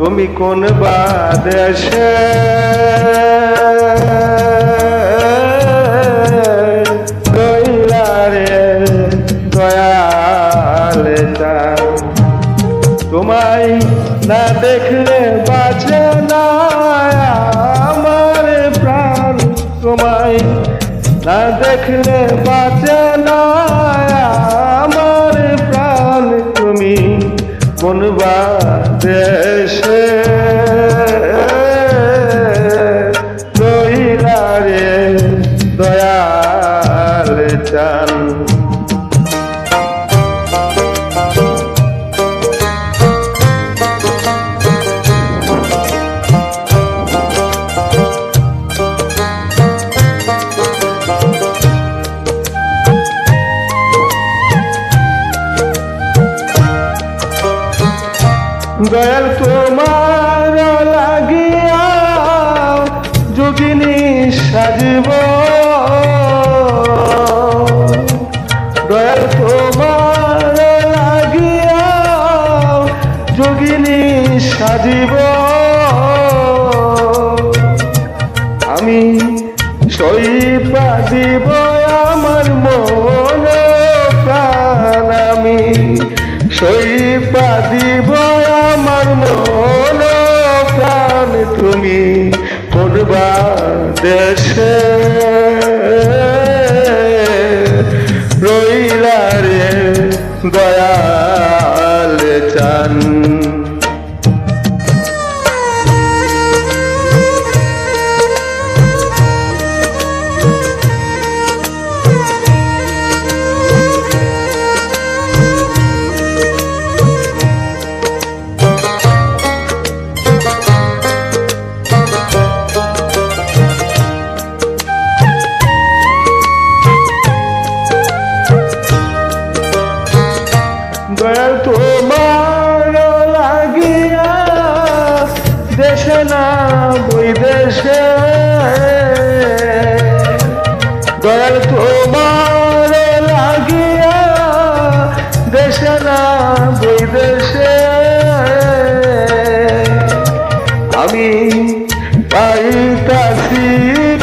তুমি কোন বাদেশে রইলা রে দয়াল তোমায় না দেখলে বাঁচে না আমার প্রাণ। তোমায় না দেখলে বাঁচে না আমার প্রাণ। তুমি কোন দেশে দয়াল তোমার লাগিয়া যোগিনী সাজিব। দয়াল তোমার লাগিয়া যোগিনী সাজিব। আমি দিব আমার মন প্রাণ। আমি সইপা দিব আমার মন প্রাণ তুমি করবা দেশে। রইলারে দয়াল চান। তোমার লাগিয়া দেশে না বৈদেশে দয়াল তোমার লাগিয়া দেশে না বৈদেশে আমি পাইতাছি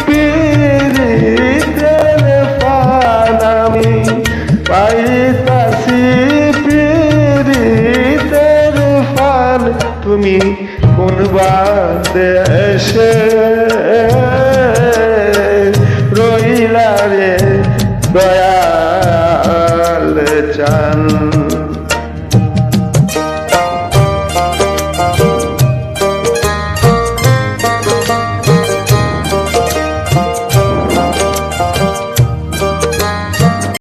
পীড়িতের পান, আমি পাইতাছি তুমি কোন দেশে রইলা রে দয়াল চান।